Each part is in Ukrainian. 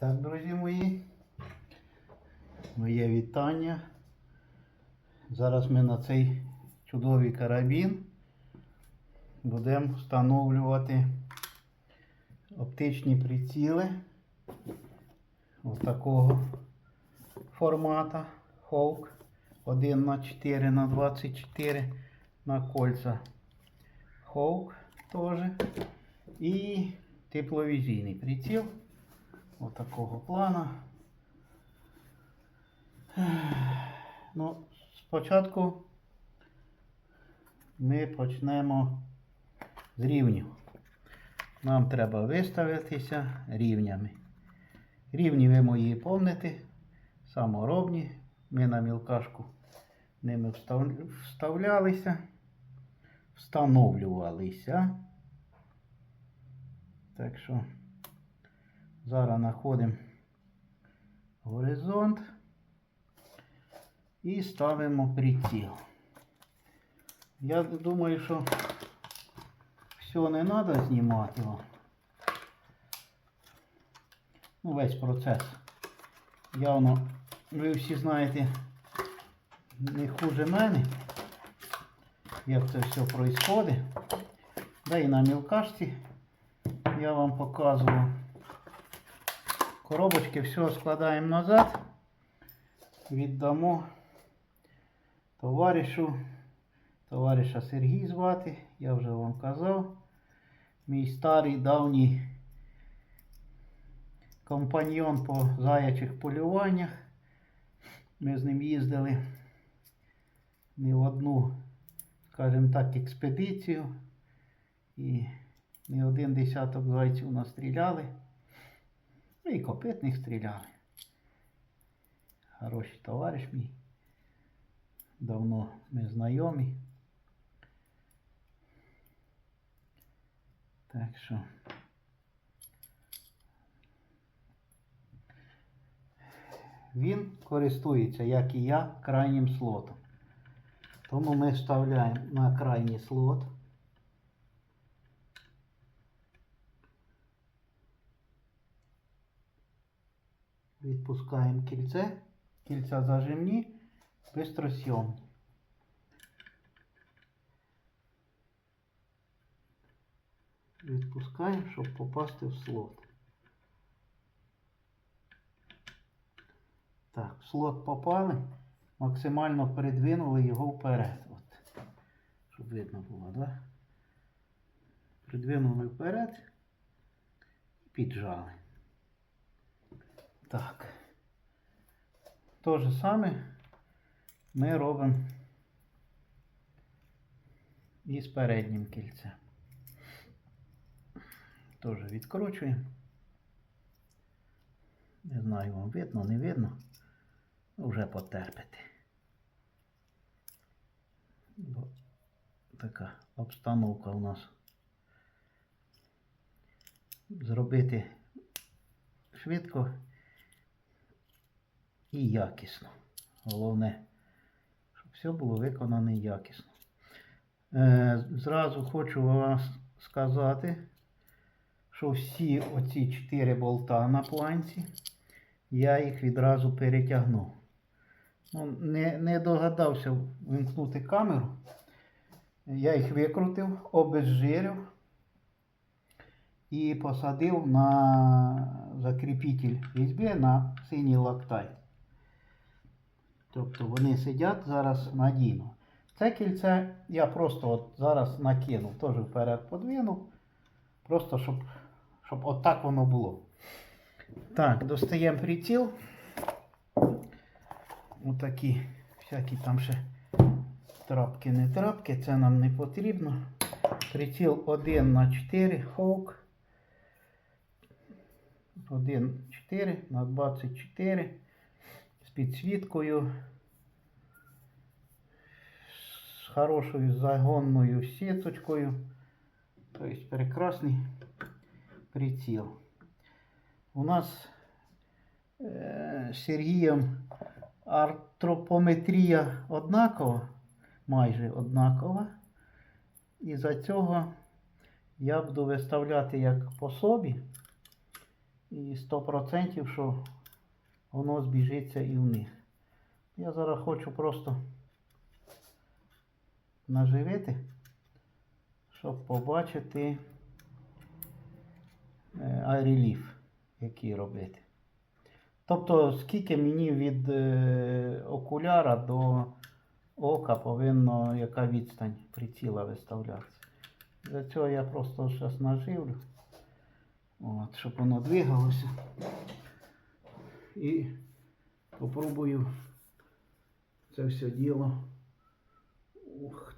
Так, друзі мої, моє вітання. Зараз ми на цей чудовий карабін будемо встановлювати оптичні приціли ось такого формата Hawk 1 на 4 на 24 на кольця Hawk теж. І тепловізійний приціл ось такого плана. Ну, спочатку ми почнемо з рівнів. Нам треба виставитися рівнями. Рівні ви мої помните, саморобні. Ми на мілкашку ними вставлялися, встановлювалися. Так що зараз знаходимо горизонт і ставимо приціл. Я думаю, що все не треба знімати. Ну, весь процес. Явно, ви всі знаєте, не хуже мене, як це все відбувається. Да і на мілкашці я вам показував. Коробочки все складаємо назад. Віддамо товаришу. Товариша Сергій звати, я вже вам казав. Мій старий давній компаньйон по заячих полюваннях. Ми з ним їздили не в одну, скажімо так, експедицію. І не один десяток зайців настріляли. Ну і копитних стріляли. Хороший товариш мій. Давно ми знайомі. Так що. Він користується, як і я, крайнім слотом. Тому ми вставляємо на крайній слот. Відпускаємо кільце, кільця зажимні, бистросйомні. Відпускаємо, щоб попасти в слот. Так, в слот попали, максимально передвинули його вперед. От. Щоб видно було, да? Придвинули вперед і піджали. Так. То же саме ми робимо і з переднім кільцем. Теж відкручуємо. Не знаю, вам видно, не видно. Вже потерпите. Бо така обстановка у нас. Зробити швидко і якісно. Головне, щоб все було виконано якісно. Е, зразу хочу вам сказати, що всі оці 4 болта на планці, я їх відразу перетягнув. Ну, не, не догадався вимкнути камеру. Я їх викрутив, обезжирив і посадив на закріпитель різьби на синій лактай. Тобто вони сидять зараз надійно. Це кільце я просто от зараз накинув, теж вперед подвинув. Просто щоб, щоб отак воно було. Так, достаємо приціл. Отакі всякі там ще трапки, не трапки, це нам не потрібно. Приціл 1 на 4 Hawk. 1 4 на 24 з підсвіткою, з хорошою загонною сіточкою. Тобто прекрасний приціл. У нас е, з Сергієм артропометрія однакова, майже однакова. І за цього я буду виставляти як по собі І 100% що воно збіжиться і в них. Я зараз хочу просто наживити, щоб побачити е, айреліф, який робити. Тобто, скільки мені від е, окуляра до ока повинно яка відстань приціла виставлятися. Для цього я просто зараз наживлю, от, щоб воно двигалося. І попробую це все діло. Ух.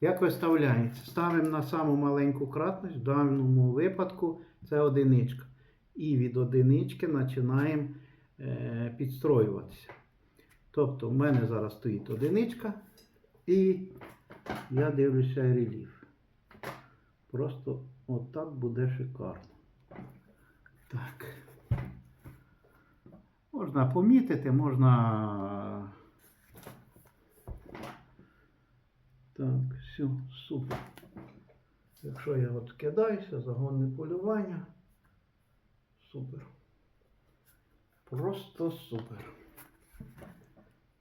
Як виставляється? Ставимо на саму маленьку кратність, в даному випадку це одиничка. І від одинички починаємо е, підстроюватися. Тобто в мене зараз стоїть одиничка і я дивлюся реліф. Просто отак буде шикарно. Так. Можна помітити, можна. Так, все, супер. Якщо я от кидаюся, загонне полювання. Супер. Просто супер.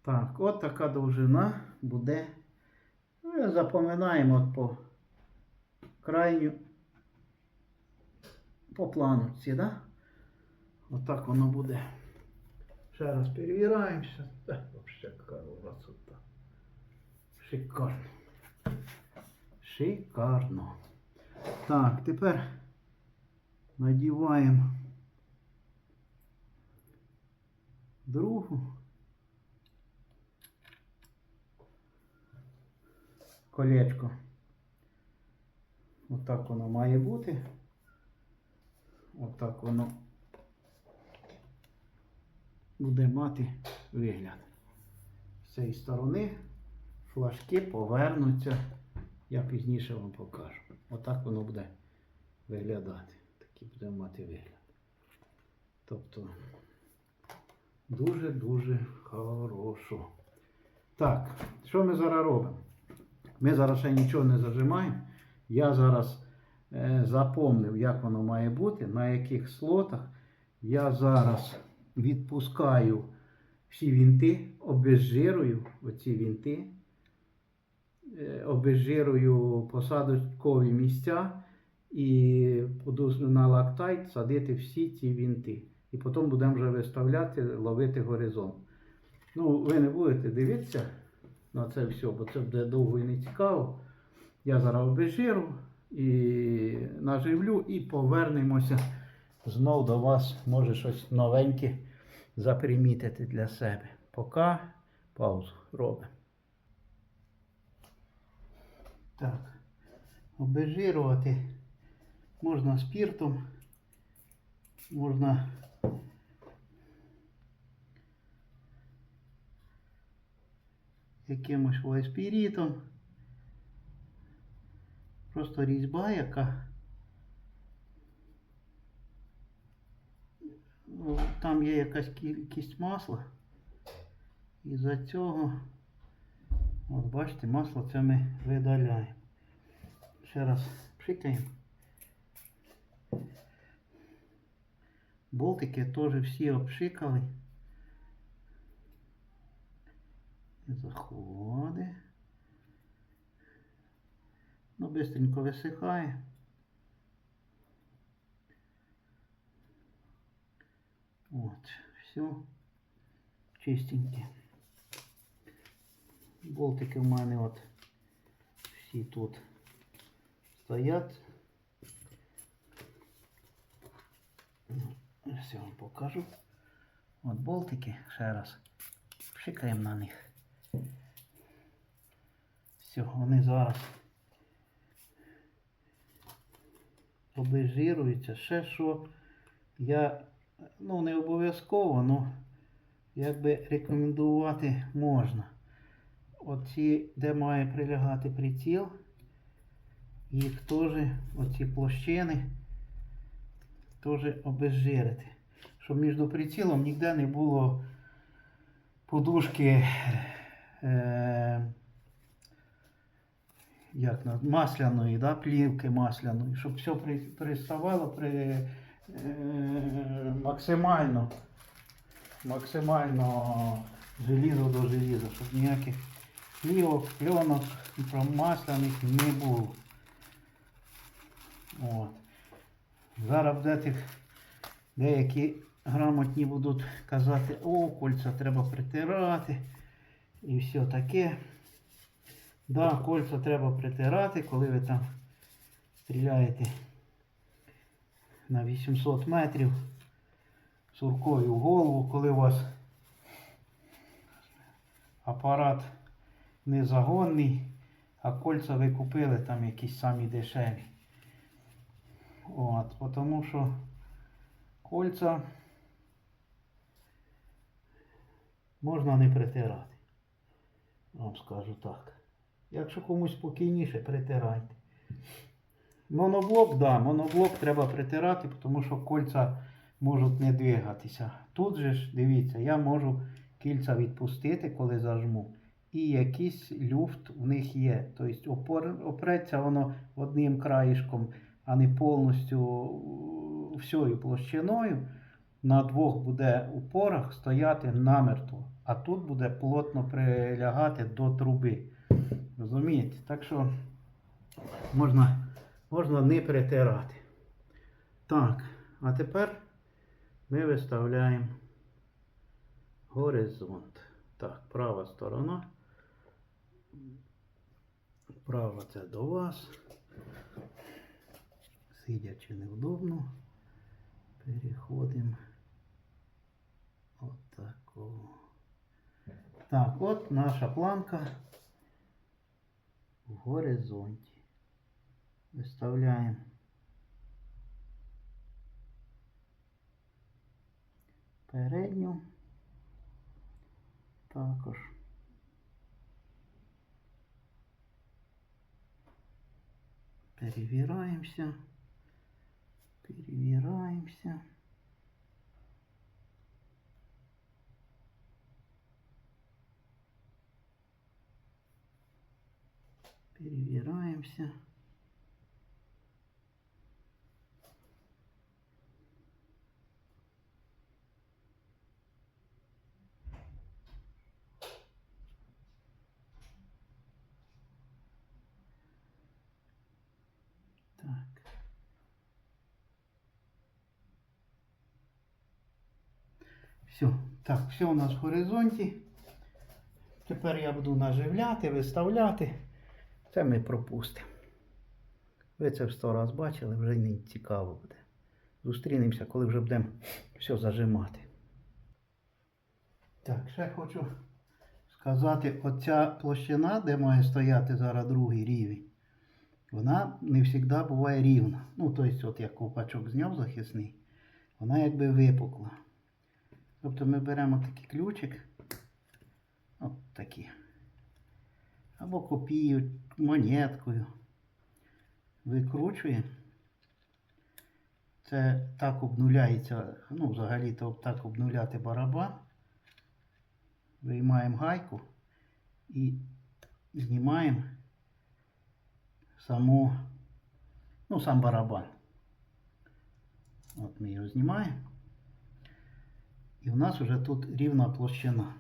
Так, от така довжина буде. Ну, і запоминаємо от по крайню по плану ці, да? Отак воно буде. Ще раз перевіраємося. Та, Взагалі красота. Шикарно. Шикарно. Так, тепер надіваємо другу. Колечко. Отак воно має бути. Отак воно буде мати вигляд. З цієї сторони флажки повернуться. Я пізніше вам покажу. Отак воно буде виглядати. Такий буде мати вигляд. Тобто дуже-дуже хорошо. Так, що ми зараз робимо? Ми зараз ще нічого не зажимаємо. Я зараз е, запомнив, як воно має бути, на яких слотах. Я зараз відпускаю всі вінти, обезжирую оці вінти, е, обезжирую посадкові місця і буду на лактайт садити всі ці вінти. І потім будемо вже виставляти, ловити горизонт. Ну, ви не будете дивитися на це все, бо це буде довго і не цікаво. Я зараз обезжиру і наживлю і повернемося знов до вас. Може щось новеньке запримітити для себе. Поки паузу робимо. Так, обезжирувати можна спіртом, можна якимось вайспірітом. Просто різьба, яка ну, там є якась кількість масла. І за цього, от бачите, масло це ми видаляємо. Ще раз пшикаємо. Болтики теж всі обшикали. Заходить. Ну, быстренько висихає. От, все. Чистеньке. Болтики в мене от всі тут стоять. Все вам покажу. От болтики, ще раз. Пшикаємо на них. Все, вони зараз обезжируються. Ще що я, ну не обов'язково, але якби рекомендувати можна. Оці, де має прилягати приціл, їх теж, оці площини, теж обезжирити. Щоб між прицілом ніде не було подушки. Е, як масляної, да, плівки масляної, щоб все приставало, при, максимально, максимально желізо до желіза, щоб ніяких плівок, пленок промасляних не було. От. Зараз буде деякі грамотні будуть казати, о, кольця треба притирати і все таке. Да, кольця треба притирати, коли ви там стріляєте на 800 метрів суркою в голову, коли у вас апарат незагонний, а кольця ви купили там якісь самі дешеві. От, тому що кольця можна не притирати. Вам скажу так. Якщо комусь спокійніше, притирайте. Моноблок, да, моноблок треба притирати, тому що кольця можуть не двигатися. Тут же ж, дивіться, я можу кільця відпустити, коли зажму. І якийсь люфт в них є. Тобто опор, опреться воно одним краєшком, а не повністю всією площиною. На двох буде упорах стояти намертво, а тут буде плотно прилягати до труби. Розумієте? Так що можна, можна не притирати. Так, а тепер ми виставляємо горизонт. Так, права сторона. Права це до вас. Сидячи невдобно. Переходимо. От такого. Так, от наша планка в горизонті. Виставляємо передню. Також. Перевіраємося. Перевіраємося. Перевіраємося. Так. Все. Так, все у нас в горизонті. Тепер я буду наживляти, виставляти. Це ми пропустимо. Ви це в сто раз бачили, вже не цікаво буде. Зустрінемося, коли вже будемо все зажимати. Так, ще хочу сказати, оця площина, де має стояти зараз другий рівень, вона не завжди буває рівна. Ну, тобто, от як ковпачок зняв захисний, вона якби випукла. Тобто ми беремо такий ключик, от такий, або копію, монеткою, викручуємо. Це так обнуляється, ну, взагалі-то так обнуляти барабан. Виймаємо гайку і знімаємо саму, ну, сам барабан. От ми його знімаємо. І у нас вже тут рівна площина.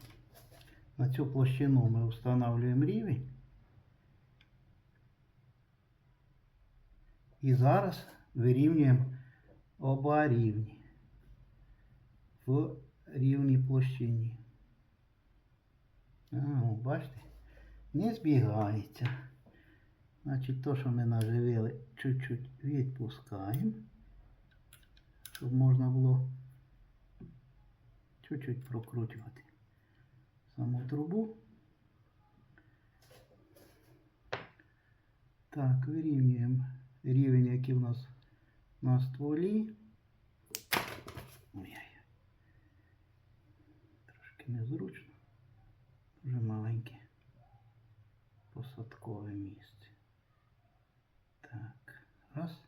На цю площину ми встановлюємо рівень. І зараз вирівнюємо оба рівні в рівній площині. А, бачите? Не збігається. Значить, то, що ми наживили, чуть-чуть відпускаємо, щоб можна було чуть-чуть прокручувати саму трубу. Так, вирівнюємо рівень, який у нас на стволі. Ой-ой. Трошки незручно. Дуже маленьке посадкове місце. Так, раз.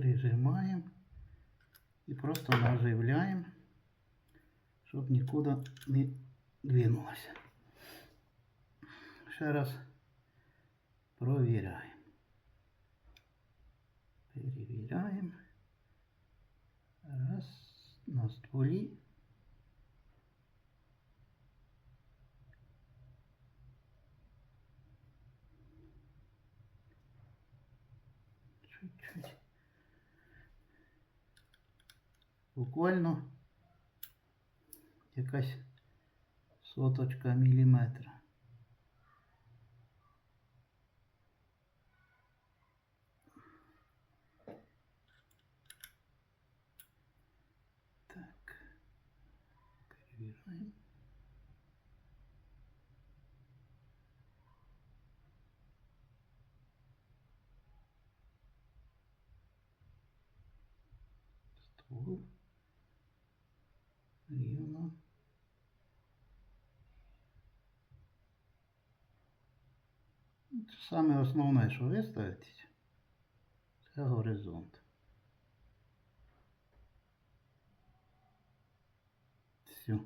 Прижимаємо і просто наживляємо щоб нікуди не двинулося. Ще раз провіряємо. Перевіряємо. Раз на стволі. Буквально якась соточка міліметра. Так. Перевіряємо. Ствол. Саме основне, що виставитись, це горизонт. Все.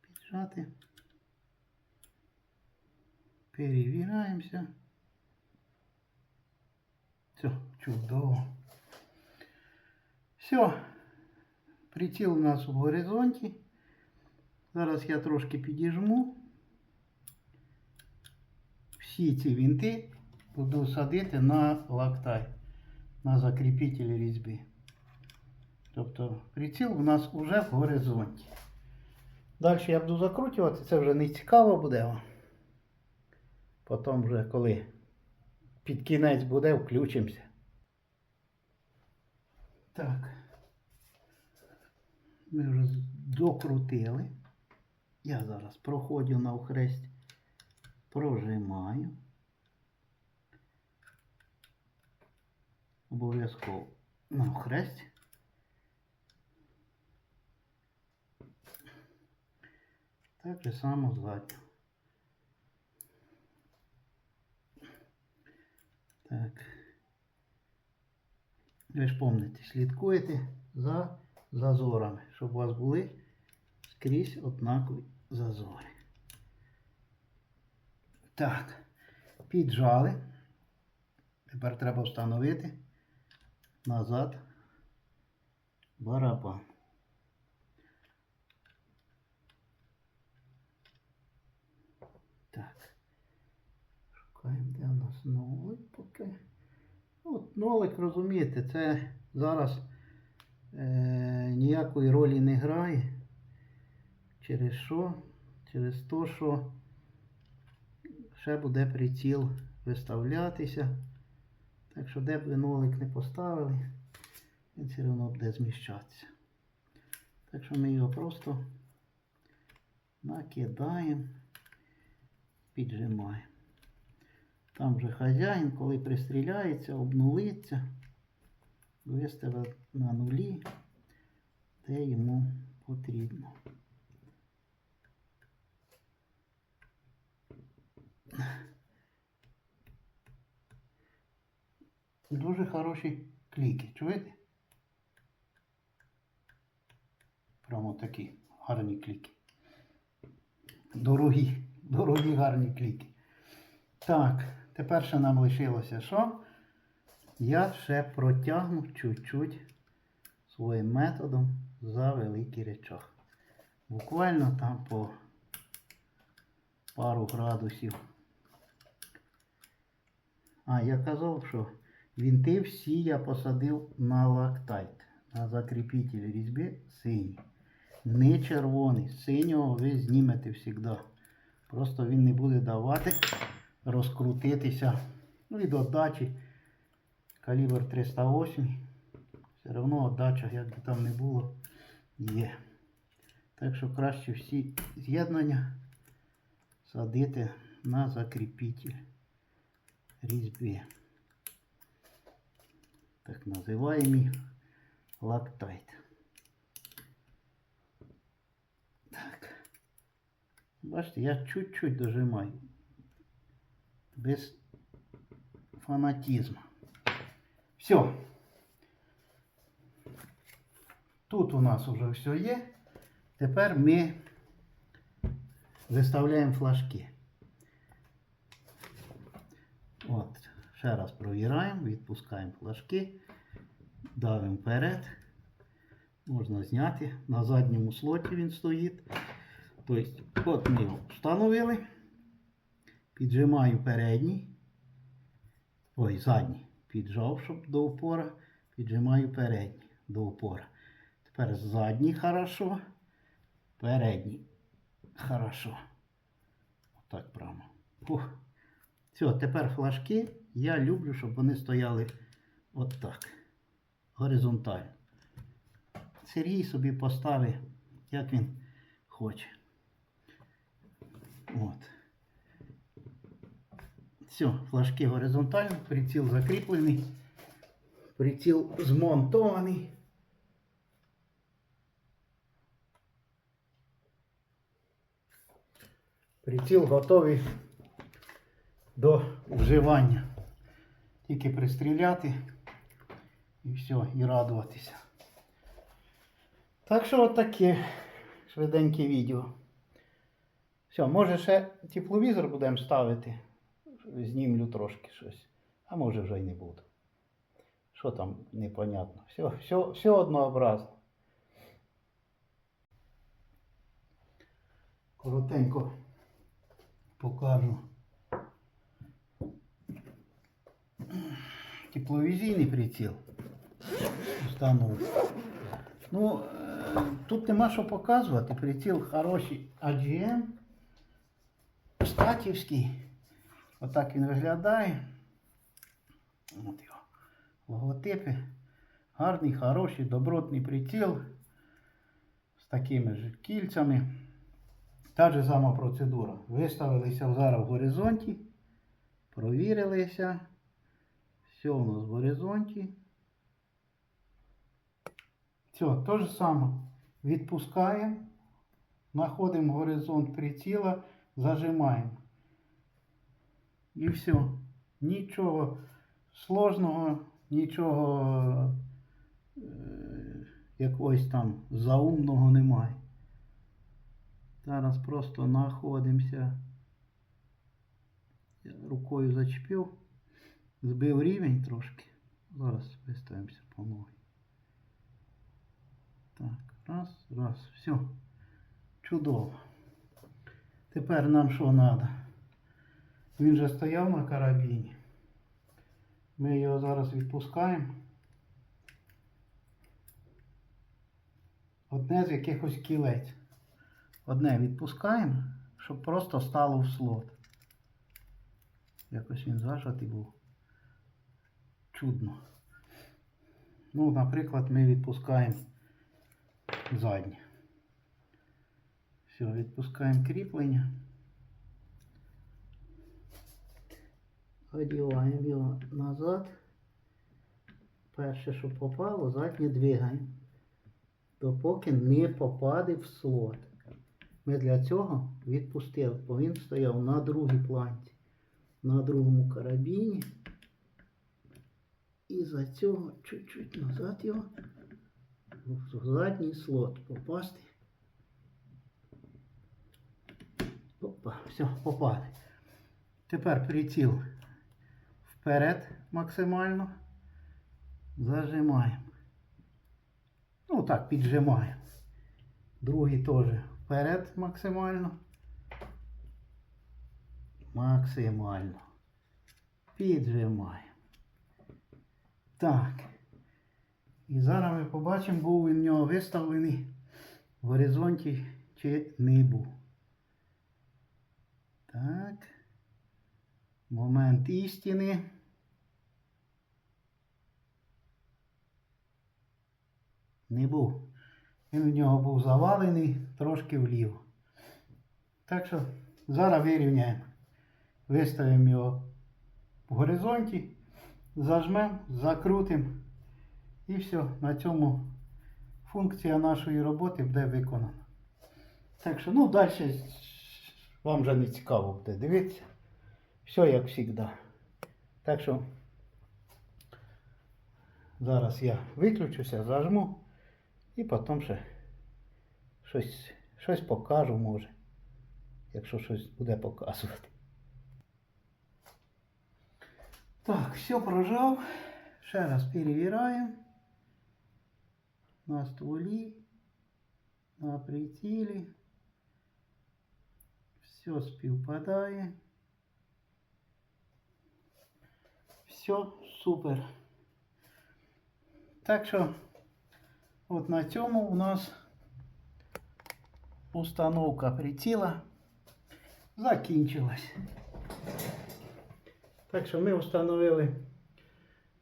Піджати. Перевіряємося. Все, чудово. Все. Приціл у нас в горизонті. Зараз я трошки підіжму. Всі ці вінти буду садити на лактай, на закріпителі різьби. Тобто приціл у нас вже в горизонті. Далі я буду закручувати, це вже не цікаво буде. Потім вже коли під кінець буде, включимося. Так. Ми вже докрутили. Я зараз проходжу навхрест, прожимаю. Обов'язково навхрест. Так же само ззаду. Так. Ви ж пам'ятаєте, слідкуєте за зазорами, щоб у вас були скрізь однакові зазори. Так, піджали. Тепер треба встановити назад барабан. Так. Шукаємо, де у нас нолик поки. От нолик, розумієте, це зараз е, ніякої ролі не грає. Через що? Через те, що ще буде приціл виставлятися. Так що де б ви нолик не поставили, він все одно буде зміщатися. Так що ми його просто накидаємо, піджимаємо. Там вже хазяїн, коли пристріляється, обнулиться, виставить на нулі, де йому потрібно. Дуже хороші кліки, чуєте? Прямо такі гарні кліки. Дорогі, дорогі гарні кліки. Так, тепер ще нам лишилося що? Я ще протягну чуть-чуть своїм методом за великий речах. Буквально там по пару градусів. А, я казав, що вінти всі я посадив на лактайт, на закріпитель різьби синій. Не червоний. Синього ви знімете завжди. Просто він не буде давати розкрутитися. Ну до отдачі калібр 308. Все одно отдача, як би там не було, є. Так що краще всі з'єднання садити на закріпитель різьби. Так називаємо лактайт. Так. Бачите, я чуть-чуть дожимаю. Без фанатизму. Все. Тут у нас вже все є. Тепер ми виставляємо флажки. От, ще раз провіраємо, відпускаємо флажки, давимо вперед. Можна зняти. На задньому слоті він стоїть. Тобто, от ми його встановили. Піджимаю передній. Ой, задній. Піджав, щоб до упора. Піджимаю передній до упора. Тепер задній хорошо. Передній. Хорошо. Отак прямо. Фух. Все, тепер флажки. Я люблю, щоб вони стояли отак. Горизонтально. Сергій собі поставить, як він хоче. От. Все, флажки горизонтально, приціл закріплений, приціл змонтований. Приціл готовий до вживання. Тільки пристріляти і все, і радуватися. Так що от таке швиденьке відео. Все, може ще тепловізор будемо ставити. Знімлю трошки щось. А може вже й не буду. Що там непонятно. Все, все, все однообразно. Коротенько покажу. Тепловізійний приціл. Установку. Ну, е, тут нема що показувати. Приціл хороший AGM. Статівський. Отак він виглядає. От його логотипи. Гарний, хороший, добротний приціл. З такими ж кільцями. Та ж сама процедура. Виставилися зараз в горизонті. Провірилися. Все у нас в горизонті. Все, то же саме. Відпускаємо, знаходимо горизонт приціла, зажимаємо. І все. Нічого сложного, нічого е, якогось там заумного немає. Зараз просто знаходимося. Рукою зачепив, збив рівень трошки. Зараз виставимося по новій. Так, раз, раз, все. Чудово. Тепер нам що треба? Він же стояв на карабіні. Ми його зараз відпускаємо. Одне з якихось кілець. Одне відпускаємо, щоб просто стало в слот. Якось він зажатий був. Чудно. Ну, наприклад, ми відпускаємо заднє. Все, відпускаємо кріплення. Одіваємо його назад. Перше, що попало, заднє двигаємо. Допоки не попаде в слот. Ми для цього відпустили, бо він стояв на другій планці, на другому карабіні. І за цього чуть-чуть назад його в задній слот попасти. Опа, все, попали. Тепер приціл вперед максимально. Зажимаємо. Ну так, піджимаємо. Другий теж вперед максимально. Максимально. Піджимаємо. Так. І зараз ми побачимо, був він в нього виставлений в горизонті чи не був. Так. Момент істини. Не був. Він в нього був завалений трошки вліво. Так що зараз вирівняємо. Виставимо його в горизонті, зажмемо, закрутимо. І все, на цьому функція нашої роботи буде виконана. Так що, ну, далі вам вже не цікаво буде дивитися. Все як завжди. Так що зараз я виключуся, зажму І потім ще щось, щось покажу, може. Якщо щось буде показувати. Так, все прожав. Ще раз перевіряємо. На стволі, на прицілі. Все співпадає. Все супер. Так що, от на цьому у нас установка приціла закінчилась. Так що ми встановили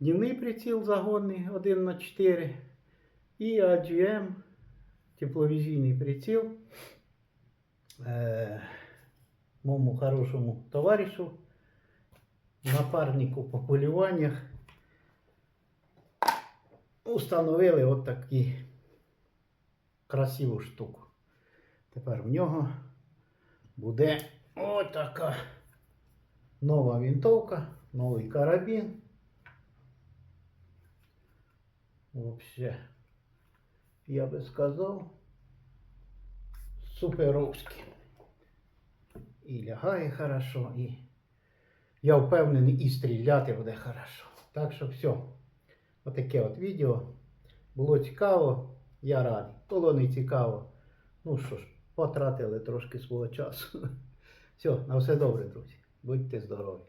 дневний приціл загонний 1 на 4 і AGM тепловізійний приціл е, моєму хорошому товаришу, напарнику по полюваннях. Установили от такі красиву штуку. Тепер в нього буде отака нова винтовка, новий карабін. Вообще, я би сказав, суперовський. І лягає хорошо, і я впевнений, і стріляти буде хорошо. Так що все. Отаке от відео. Було цікаво, я радий. Було не цікаво. Ну що ж, потратили трошки свого часу. Все, на все добре, друзі. Будьте здорові.